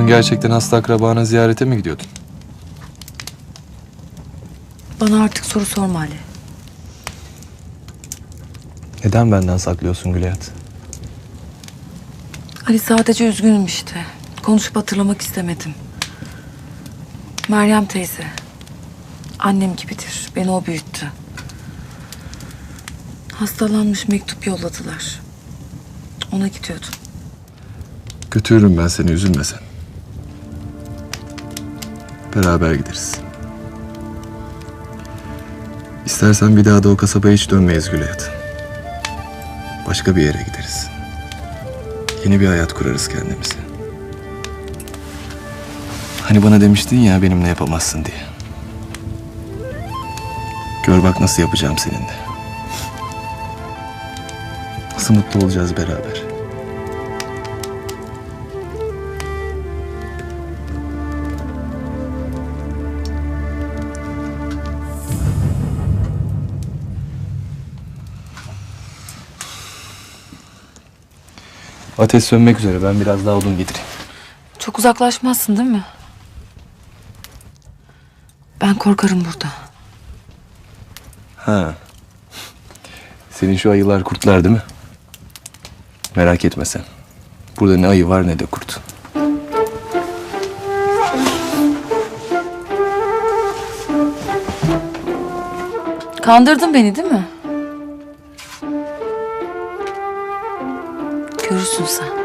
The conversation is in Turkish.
Bugün gerçekten hasta akrabana ziyarete mi gidiyordun? Bana artık soru sorma Ali. Neden benden saklıyorsun Gülayat? Ali sadece üzgünüm işte. Konuşup hatırlamak istemedim. Meryem teyze. Annem gibidir. Beni o büyüttü. Hastalanmış mektup yolladılar. Ona gidiyordum. Götürürüm ben seni üzülme sen. Beraber gideriz. İstersen bir daha da o kasabaya hiç dönmeyiz Gülayat. Başka bir yere gideriz. Yeni bir hayat kurarız kendimize. Hani bana demiştin ya benimle yapamazsın diye. Gör bak nasıl yapacağım seninle. Nasıl mutlu olacağız beraber. Ateş sönmek üzere. Ben biraz daha odun getireyim. Çok uzaklaşmazsın değil mi? Ben korkarım burada. Ha. Senin şu ayılar kurtlar değil mi? Merak etme sen. Burada ne ayı var ne de kurt. Kandırdın beni değil mi? Körüsün sen.